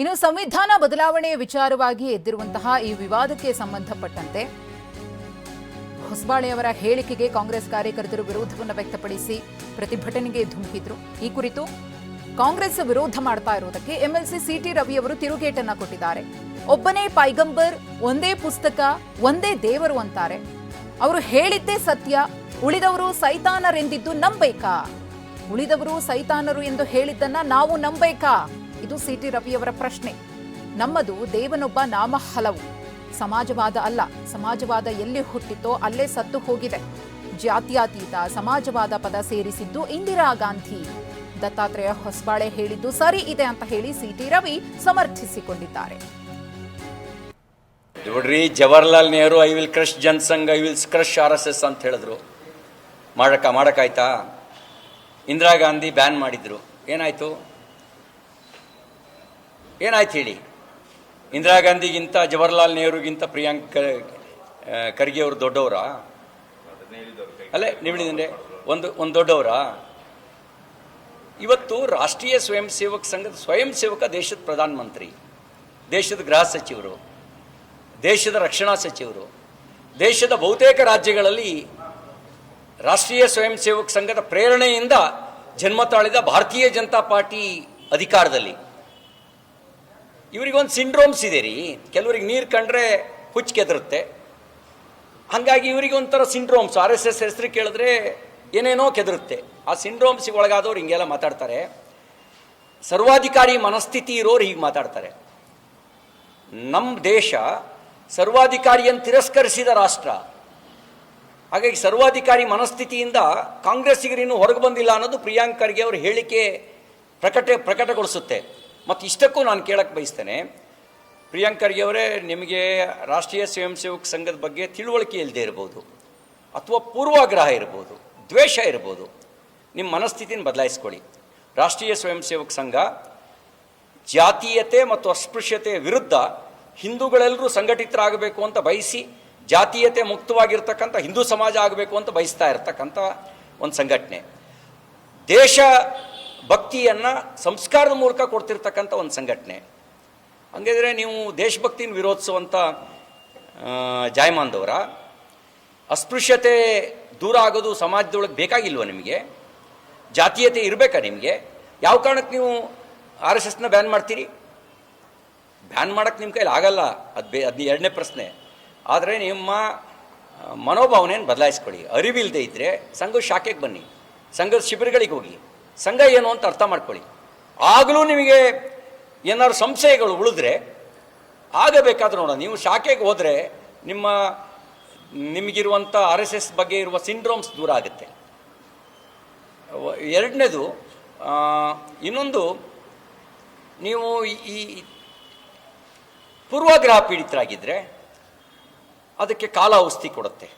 ಇನ್ನು ಸಂವಿಧಾನ ಬದಲಾವಣೆ ವಿಚಾರವಾಗಿ ಎದ್ದಿರುವಂತಹ ಈ ವಿವಾದಕ್ಕೆ ಸಂಬಂಧಪಟ್ಟಂತೆ ಹೊಸಬಾಳೆಯವರ ಹೇಳಿಕೆಗೆ ಕಾಂಗ್ರೆಸ್ ಕಾರ್ಯಕರ್ತರು ವಿರೋಧವನ್ನು ವ್ಯಕ್ತಪಡಿಸಿ ಪ್ರತಿಭಟನೆಗೆ ಧುಮುಕಿದ್ರು. ಈ ಕುರಿತು ಕಾಂಗ್ರೆಸ್ ವಿರೋಧ ಮಾಡ್ತಾ ಇರುವುದಕ್ಕೆ ಎಂಎಲ್ಸಿ ಸಿಟಿ ರವಿ ಅವರು ತಿರುಗೇಟನ್ನ ಕೊಟ್ಟಿದ್ದಾರೆ. ಒಬ್ಬನೇ ಪೈಗಂಬರ್, ಒಂದೇ ಪುಸ್ತಕ, ಒಂದೇ ದೇವರು ಅಂತಾರೆ. ಅವರು ಹೇಳಿದ್ದೇ ಸತ್ಯ, ಉಳಿದವರು ಸೈತಾನರೆಂದಿದ್ದು ನಂಬೇಕಾ ಉಳಿದವರು ಸೈತಾನರು ಎಂದು ಹೇಳಿದ್ದನ್ನ ನಾವು ನಂಬೇಕಾ ಇದು ಸಿಟಿ ರವಿಯವರ ಪ್ರಶ್ನೆ. ನಮ್ಮದು ದೇವನೊಬ್ಬ ನಾಮ ಹಲವು. ಸಮಾಜವಾದ ಅಲ್ಲ, ಸಮಾಜವಾದ ಎಲ್ಲಿ ಹುಟ್ಟಿತೋ ಅಲ್ಲೇ ಸತ್ತು ಹೋಗಿದೆ. ಜಾತ್ಯಾತೀತ ಸಮಾಜವಾದ ಪದ ಸೇರಿಸಿದ್ದು ಇಂದಿರಾ ಗಾಂಧಿ. ದತ್ತಾತ್ರೇಯ ಹೊಸಬಾಳೆ ಹೇಳಿದ್ದು ಸರಿ ಇದೆ ಅಂತ ಹೇಳಿ ಸಿಟಿ ರವಿ ಸಮರ್ಥಿಸಿಕೊಂಡಿದ್ದಾರೆ. ನೋಡ್ರಿ, Jawaharlal Nehru I will crush Jana Sangh I will crush R S S ಅಂತ ಹೇಳಿದ್ರು. ಮಾಡಕ ಮಾಡೋಕ್ಕಾಯ್ತಾ ಇಂದಿರಾ ಗಾಂಧಿ ಬ್ಯಾನ್ ಮಾಡಿದ್ರು. ಏನಾಯ್ತು? ಏನಾಯ್ತು ಹೇಳಿ? ಇಂದಿರಾ ಗಾಂಧಿಗಿಂತ ಜವಾಹರ್ಲಾಲ್ ನೆಹರುಗಿಂತ ಪ್ರಿಯಾಂಕ್ ಖರ್ಗೆ ಅವರು ದೊಡ್ಡವರಾ? ಅಲ್ಲೇ, ನೀವು ಹೇಳಿದ್ರೆ ಒಂದು ಒಂದು ದೊಡ್ಡವರಾ? ಇವತ್ತು ರಾಷ್ಟ್ರೀಯ ಸ್ವಯಂ ಸೇವಕ ಸಂಘದ, ಸ್ವಯಂ ಸೇವಕ ದೇಶದ ಪ್ರಧಾನಮಂತ್ರಿ ದೇಶದ ಗೃಹ ಸಚಿವರು, ದೇಶದ ರಕ್ಷಣಾ ಸಚಿವರು, ದೇಶದ ಬಹುತೇಕ ರಾಜ್ಯಗಳಲ್ಲಿ ರಾಷ್ಟ್ರೀಯ ಸ್ವಯಂ ಸೇವಕ ಸಂಘದ ಪ್ರೇರಣೆಯಿಂದ ಜನ್ಮ ತಾಳಿದ ಭಾರತೀಯ ಜನತಾ ಪಾರ್ಟಿ ಅಧಿಕಾರದಲ್ಲಿ. ಇವರಿಗೊಂದು ಸಿಂಡ್ರೋಮ್ಸ್ ಇದೆ ರೀ ಕೆಲವರಿಗೆ ನೀರು ಕಂಡ್ರೆ ಹುಚ್ಚು ಕೆದರುತ್ತೆ. ಹಾಗಾಗಿ ಇವರಿಗೆ ಒಂಥರ ಸಿಂಡ್ರೋಮ್ಸ್. ಆರ್ ಎಸ್ ಎಸ್ ಹೆಸರು ಕೇಳಿದ್ರೆ ಏನೇನೋ ಕೆದರುತ್ತೆ. ಆ ಸಿಂಡ್ರೋಮ್ಸಿಗೆ ಒಳಗಾದವ್ರು ಹಿಂಗೆಲ್ಲ ಮಾತಾಡ್ತಾರೆ. ಸರ್ವಾಧಿಕಾರಿ ಮನಸ್ಥಿತಿ ಇರೋರು ಹೀಗೆ ಮಾತಾಡ್ತಾರೆ. ನಮ್ಮ ದೇಶ ಸರ್ವಾಧಿಕಾರಿಯನ್ನು ತಿರಸ್ಕರಿಸಿದ ರಾಷ್ಟ್ರ. ಹಾಗಾಗಿ ಸರ್ವಾಧಿಕಾರಿ ಮನಸ್ಥಿತಿಯಿಂದ ಕಾಂಗ್ರೆಸ್ಸಿಗರಿನ್ನೂ ಹೊರಗೆ ಬಂದಿಲ್ಲ ಅನ್ನೋದು ಪ್ರಿಯಾಂಕ್ ಖರ್ಗೆ ಅವರ ಹೇಳಿಕೆ ಪ್ರಕಟ ಪ್ರಕಟಗೊಳಿಸುತ್ತೆ. ಮತ್ತು ಇಷ್ಟಕ್ಕೂ ನಾನು ಕೇಳಕ್ಕೆ ಬಯಸ್ತೇನೆ. ಪ್ರಿಯಾಂಕರ್ಗೆಯವರೇ ನಿಮಗೆ ರಾಷ್ಟ್ರೀಯ ಸ್ವಯಂ ಸೇವಕ ಸಂಘದ ಬಗ್ಗೆ ತಿಳುವಳಿಕೆ ಇಲ್ಲದೆ ಇರ್ಬೋದು, ಅಥವಾ ಪೂರ್ವಾಗ್ರಹ ಇರ್ಬೋದು, ದ್ವೇಷ ಇರ್ಬೋದು ನಿಮ್ಮ ಮನಸ್ಥಿತಿನ ಬದಲಾಯಿಸ್ಕೊಳ್ಳಿ. ರಾಷ್ಟ್ರೀಯ ಸ್ವಯಂ ಸೇವಕ ಸಂಘ, ಜಾತೀಯತೆ ಮತ್ತು ಅಸ್ಪೃಶ್ಯತೆಯ ವಿರುದ್ಧ ಹಿಂದೂಗಳೆಲ್ಲರೂ ಸಂಘಟಿತರಾಗಬೇಕು ಅಂತ ಬಯಸಿ, ಜಾತೀಯತೆ ಮುಕ್ತವಾಗಿರ್ತಕ್ಕಂಥ ಹಿಂದೂ ಸಮಾಜ ಆಗಬೇಕು ಅಂತ ಬಯಸ್ತಾ ಇರ್ತಕ್ಕಂಥ ಒಂದು ಸಂಘಟನೆ. ದೇಶ ಭಕ್ತಿಯನ್ನು ಸಂಸ್ಕಾರದ ಮೂಲಕ ಕೊಡ್ತಿರ್ತಕ್ಕಂಥ ಒಂದು ಸಂಘಟನೆ. ಹಂಗಿದ್ರೆ ನೀವು ದೇಶಭಕ್ತಿನ ವಿರೋಧಿಸುವಂಥ ಜಾಯಮಾನ್ದವರ, ಅಸ್ಪೃಶ್ಯತೆ ದೂರ ಆಗೋದು ಸಮಾಜದೊಳಗೆ ಬೇಕಾಗಿಲ್ವ ನಿಮಗೆ? ಜಾತೀಯತೆ ಇರಬೇಕಾ ನಿಮಗೆ? ಯಾವ ಕಾರಣಕ್ಕೆ ನೀವು ಆರ್ ಎಸ್ ಎಸ್ನ ಬ್ಯಾನ್ ಮಾಡ್ತೀರಿ? ಬ್ಯಾನ್ ಮಾಡೋಕ್ಕೆ ನಿಮ್ಮ ಕೈಲಿ ಆಗಲ್ಲ, ಅದು ಬೇ, ಅದು ಎರಡನೇ ಪ್ರಶ್ನೆ. ಆದರೆ ನಿಮ್ಮ ಮನೋಭಾವನೆಯನ್ನು ಬದಲಾಯಿಸ್ಕೊಳ್ಳಿ. ಅರಿವಿಲ್ಲದೆ ಇದ್ದರೆ ಸಂಘದ ಶಾಖೆಗೆ ಬನ್ನಿ. ಸಂಘದ ಶಿಬಿರಗಳಿಗೆ ಹೋಗಿ. ಸಂಘ ಏನು ಅಂತ ಅರ್ಥ ಮಾಡ್ಕೊಳ್ಳಿ. ಆಗಲೂ ನಿಮಗೆ ಏನಾದ್ರು ಸಂಶಯಗಳು ಉಳಿದ್ರೆ ಆಗಬೇಕಾದ್ರೆ ನೋಡೋಣ. ನೀವು ಶಾಖೆಗೆ ಹೋದರೆ ನಿಮ್ಮ ನಿಮಗಿರುವಂಥ ಆರ್ ಎಸ್ ಎಸ್ ಬಗ್ಗೆ ಇರುವ ಸಿಂಡ್ರೋಮ್ಸ್ ದೂರ ಆಗುತ್ತೆ. ಎರಡನೇದು ಇನ್ನೊಂದು, ನೀವು ಈ- ಪೂರ್ವಾಗ್ರಹ ಪೀಡಿತರಾಗಿದ್ದರೆ ಅದಕ್ಕೆ ಕಾಲ ಔಷಧಿ ಕೊಡುತ್ತೆ.